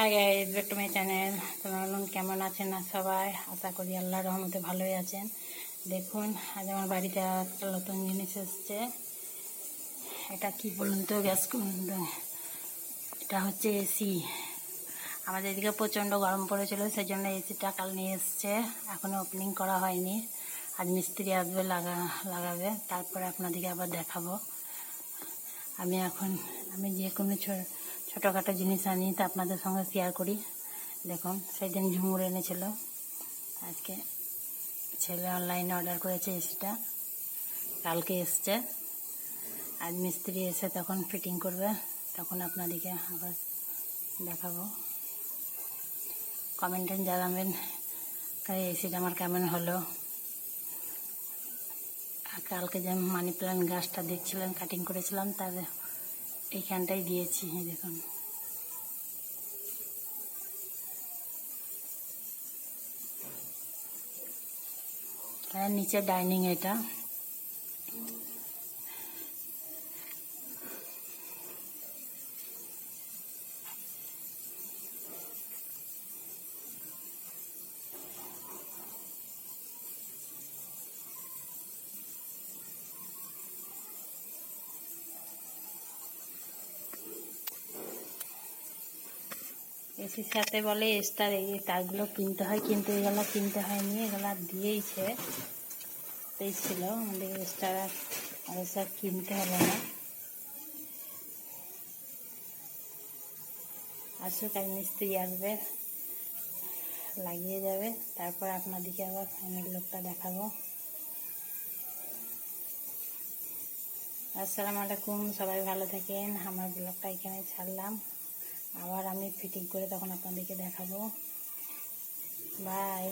Hi guys back to my channel. তোমরা বলুন কেমন আছেন না সবাই? আশা করি আল্লাহর রহমতে ভালোই আছেন। দেখুন, আজ আমার বাড়িতে একটা নতুন জিনিস এসছে। এটা কি বলুন তো, গ্যাস এটা হচ্ছে এসি আমাদের এদিকে প্রচণ্ড গরম পড়েছিল সেই জন্য এসিটা কাল নিয়ে এসছে। এখনও ওপেনিং করা হয়নি। আজ মিস্ত্রি আসবে, লাগা, লাগাবে। তারপরে আপনাদেরকে আবার দেখাবো। আমি এখন, আমি যে কোনো ছো- ছোটোখাটো জিনিস আনি, তা আপনাদের সঙ্গে শেয়ার করি। দেখুন, সেদিন ঝুমুর এনেছিল। আজকে ছেলে অনলাইনে অর্ডার করেছে এসিটা। কালকে এসছে। আজ মিস্ত্রি এসে তখন ফিটিং করবে। তখন আপনাদেরকে আবার দেখাবো। কমেন্টে জানাবেন এসিটা আমার কেমন হলো? আর কালকে যে মানি প্ল্যান্ট গাছটা দেখছিলেন কাটিং করেছিলাম, তার এইখানটাই দিয়েছি হ্যাঁ দেখুন। নিচে ডাইনিং এটা। এসির সাথে বলে এক্সট্রা এই তারগুলো কিনতে হয়, কিন্তু এগুলো কিনতে হয়নি, এগুলো দিয়েইছে। এই ছিল আমাদের এক্সট্রা আর সব কিনতে হবে না। আসুক, আর মিস্ত্রি আসবে, লাগিয়ে যাবে। তারপর আপনাদেরকে আবার ফাইনাল লোকটা দেখাবো। আসসালামু আলাইকুম, সবাই ভালো থাকেন। আমার ব্লগটা এখানে ছাড়লাম। আবার আমি ফিটিং করে তখন আপনাদেরকে দেখাবো। বাই